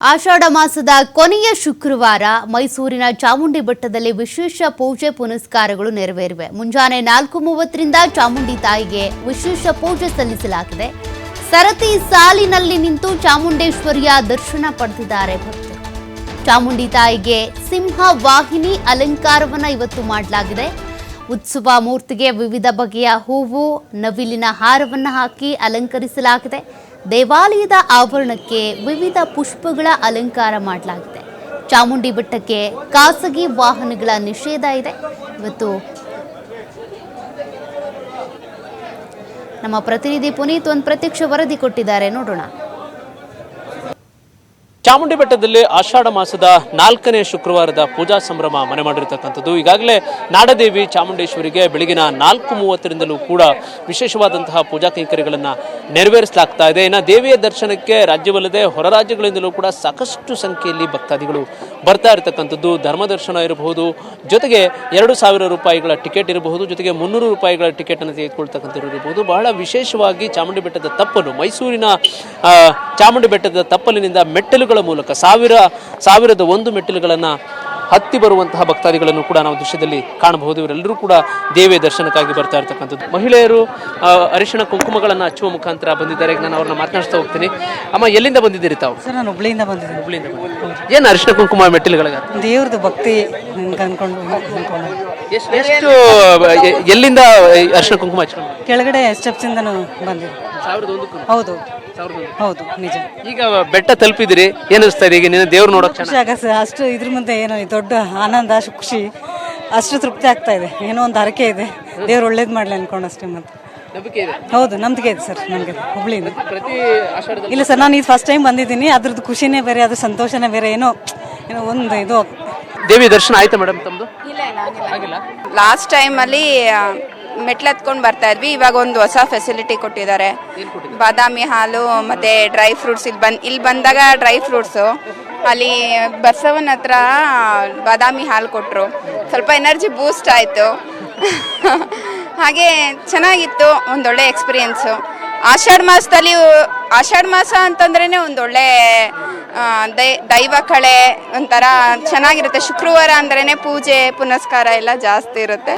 ಆಷಾಢ ಮಾಸದ ಕೊನೆಯ ಶುಕ್ರವಾರ ಮೈಸೂರಿನ ಚಾಮುಂಡಿ ಬೆಟ್ಟದಲ್ಲಿ ವಿಶೇಷ ಪೂಜೆ ಪುನಸ್ಕಾರಗಳು ನೆರವೇರಿವೆ. ಮುಂಜಾನೆ ನಾಲ್ಕು ಮೂವತ್ತರಿಂದ ಚಾಮುಂಡಿ ತಾಯಿಗೆ ವಿಶೇಷ ಪೂಜೆ ಸಲ್ಲಿಸಲಾಗಿದೆ. ಸರತಿ ಸಾಲಿನಲ್ಲಿ ನಿಂತು ಚಾಮುಂಡೇಶ್ವರಿಯ ದರ್ಶನ ಪಡೆದಿದ್ದಾರೆ ಭಕ್ತರು. ಚಾಮುಂಡಿ ತಾಯಿಗೆ ಸಿಂಹ ವಾಹಿನಿ ಅಲಂಕಾರವನ್ನು ಇವತ್ತು ಮಾಡಲಾಗಿದೆ. ಉತ್ಸವ ಮೂರ್ತಿಗೆ ವಿವಿಧ ಬಗೆಯ ಹೂವು, ನವಿಲಿನ ಹಾರವನ್ನು ಹಾಕಿ ಅಲಂಕರಿಸಲಾಗಿದೆ. ದೇವಾಲಯದ ಆವರಣಕ್ಕೆ ವಿವಿಧ ಪುಷ್ಪಗಳ ಅಲಂಕಾರ ಮಾಡಲಾಗಿದೆ. ಚಾಮುಂಡಿ ಬೆಟ್ಟಕ್ಕೆ ಖಾಸಗಿ ವಾಹನಗಳ ನಿಷೇಧ ಇದೆ. ಇವತ್ತು ನಮ್ಮ ಪ್ರತಿನಿಧಿ ಪುನೀತ್ ಒಂದು ಪ್ರತ್ಯಕ್ಷ ವರದಿ ಕೊಟ್ಟಿದ್ದಾರೆ. ನೋಡೋಣ. ಚಾಮುಂಡಿ ಬೆಟ್ಟದಲ್ಲಿ ಆಷಾಢ ಮಾಸದ ನಾಲ್ಕನೇ ಶುಕ್ರವಾರದ ಪೂಜಾ ಸಂಭ್ರಮ ಮನೆ ಮಾಡಿರ್ತಕ್ಕಂಥದ್ದು. ಈಗಾಗಲೇ ನಾಡದೇವಿ ಚಾಮುಂಡೇಶ್ವರಿಗೆ ಬೆಳಗಿನ ನಾಲ್ಕು ಮೂವತ್ತರಿಂದಲೂ ಕೂಡ ವಿಶೇಷವಾದಂತಹ ಪೂಜಾ ಕೈಂಕರ್ಯಗಳನ್ನು ನೆರವೇರಿಸಲಾಗ್ತಾ ಇದೆ. ಇನ್ನು ದೇವಿಯ ದರ್ಶನಕ್ಕೆ ರಾಜ್ಯವಲ್ಲದೆ ಹೊರ ರಾಜ್ಯಗಳಿಂದಲೂ ಕೂಡ ಸಾಕಷ್ಟು ಸಂಖ್ಯೆಯಲ್ಲಿ ಭಕ್ತಾದಿಗಳು ಬರ್ತಾ ಇರತಕ್ಕಂಥದ್ದು ಧರ್ಮದರ್ಶನ ಇರಬಹುದು, ಜೊತೆಗೆ ಎರಡು ಸಾವಿರ ರೂಪಾಯಿಗಳ ಟಿಕೆಟ್ ಇರಬಹುದು, ಜೊತೆಗೆ ಮುನ್ನೂರು ರೂಪಾಯಿಗಳ ಟಿಕೆಟನ್ನು ತೆಗೆದುಕೊಳ್ತಕ್ಕಂಥದ್ದು ಇರಬಹುದು. ಬಹಳ ವಿಶೇಷವಾಗಿ ಚಾಮುಂಡಿ ಬೆಟ್ಟದ ತಪ್ಪಲು ಮೈಸೂರಿನ ಚಾಮುಂಡಿ ಬೆಟ್ಟದ ತಪ್ಪಲಿನಿಂದ ಮೆಟ್ಟಲುಗಳ ಮೂಲಕ ಸಾವಿರ, ಸಾವಿರದ ಒಂದು ಮೆಟ್ಟಿಲುಗಳನ್ನು ಹತ್ತಿ ಬರುವಂತಹ ಭಕ್ತಾದಿಗಳನ್ನು ಕೂಡ ನಾವು ದೃಶ್ಯದಲ್ಲಿ ಕಾಣಬಹುದು. ಇವರೆಲ್ಲರೂ ಕೂಡ ದೇವಿಯ ದರ್ಶನಕ್ಕಾಗಿ ಬರ್ತಾ ಇರತಕ್ಕಂಥದ್ದು. ಮಹಿಳೆಯರು ಅರಿಶಿಣ ಕುಂಕುಮಗಳನ್ನು ಹಚ್ಚುವ ಮುಖಾಂತರ ಬಂದಿದ್ದಾರೆ. ನಾನು ಅವ್ರನ್ನ ಮಾತನಾಡ್ತಾ ಹೋಗ್ತೀನಿ. ಅಮ್ಮ ಎಲ್ಲಿಂದ ಬಂದಿದ್ದೀರಿ ತಾವು? ಸರ್ ನಾನು ಹುಬ್ಳಿಯಿಂದ ಬಂದಿದ್ದೀನಿ. ಹುಬ್ಳಿಯಿಂದ. ಏನು ಅರಿಶಿಣ ಕುಂಕುಮ ಮೆಟ್ಟಿಲುಗಳಿಗೆ ದೇವ್ರದ್ದು ಭಕ್ತಿ ಅನ್ಕೊಂಡು ಅನ್ಕೊಂಡು. ಎಷ್ಟು ಎಷ್ಟು ಎ- ಎಲ್ಲಿಂದ ಅರಿಶಿಣ ಕುಂಕುಮ ಹಚ್ಕೊಂಡು ಕೆಳಗಡೆ ಬಂದಿದೆ ಸಾವಿರದ ಒಂದು ಹೌದು. ಹೌದು ನಿಜ. ಈಗ ಬೆಟ್ಟ ತಲುಪಿದ್ರಿ ಏನಿಸ್ತಾ ಇದೆ? ಈಗ ನಿನ್ನ ದೇವ್ರು ನೋಡಕ್ ಚೆನ್ನಾಗಿ ಖುಷಿ ಆಗತ್ತೆ ಸರ್ ಅಷ್ಟು ಇದ್ರ ಮುಂದೆ ಏನೋ ಈ ದೊಡ್ಡ ಆನಂದ ಅಷ್ಟು ಖುಷಿ ಅಷ್ಟು ತೃಪ್ತಿ ಆಗ್ತಾ ಇದೆ. ಏನೋ ಒಂದು ಹರಕೆ ಇದೆ. ದೇವ್ರು ಒಳ್ಳೇದು ಮಾಡಲಿ ಅನ್ಕೊಂಡು ಅಷ್ಟೇ ಮತ್ತೆ. ನಂಬಿಕೆ ಇದೆ? ಹೌದು ನಂಬಿಕೆ ಇದೆ ಸರ್ ನನಗೆ ಹುಬ್ಳಿಯಿಂದ. ಪ್ರತಿ ಆಷಾಢದಲ್ಲಿ ಇಲ್ಲ ಸರ್ ನಾನು ಇದು ಫಸ್ಟ್ ಟೈಮ್ ಬಂದಿದ್ದೀನಿ ಅದ್ರದ್ದು ಖುಷಿನೇ ಬೇರೆ ಅದ್ರ ಸಂತೋಷನೇ ಬೇರೆ ಏನೋ ಏನೋ ಒಂದು ಇದು. ದೇವಿ ದರ್ಶನ ಆಯ್ತಾ ಮೇಡಮ್ ತಮ್ದು? ಆಗಿಲ್ಲ. ಲಾಸ್ಟ್ ಟೈಮಲ್ಲಿ ಮೆಟ್ಲು ಹತ್ಕೊಂಡು ಬರ್ತಾ ಇದ್ವಿ ಇವಾಗ ಒಂದು ಹೊಸ ಫೆಸಿಲಿಟಿ ಕೊಟ್ಟಿದ್ದಾರೆ. ಬಾದಾಮಿ ಹಾಲು ಮತ್ತೆ ಡ್ರೈ ಫ್ರೂಟ್ಸ್ ಇಲ್ಲಿ ಬಂದ್ ಇಲ್ಲಿ ಬಂದಾಗ ಡ್ರೈ ಫ್ರೂಟ್ಸು ಅಲ್ಲಿ ಬಸವನ ಹತ್ರ ಬಾದಾಮಿ ಹಾಲು ಕೊಟ್ಟರು ಸ್ವಲ್ಪ ಎನರ್ಜಿ ಬೂಸ್ಟ್ ಆಯಿತು. ಹಾಗೆ ಚೆನ್ನಾಗಿತ್ತು, ಒಂದೊಳ್ಳೆ ಎಕ್ಸ್ಪೀರಿಯೆನ್ಸು ಆಷಾಢ ಮಾಸದಲ್ಲಿ ಆಷಾಢ ಮಾಸ ಅಂತಂದ್ರೇ ಒಂದೊಳ್ಳೆ ದೈ- ದೈವ ಕಳೆ ಒಂಥರ ಚೆನ್ನಾಗಿರುತ್ತೆ. ಶುಕ್ರವಾರ ಅಂದ್ರೇ ಪೂಜೆ, ಪುನಸ್ಕಾರ ಎಲ್ಲ ಜಾಸ್ತಿ ಇರುತ್ತೆ.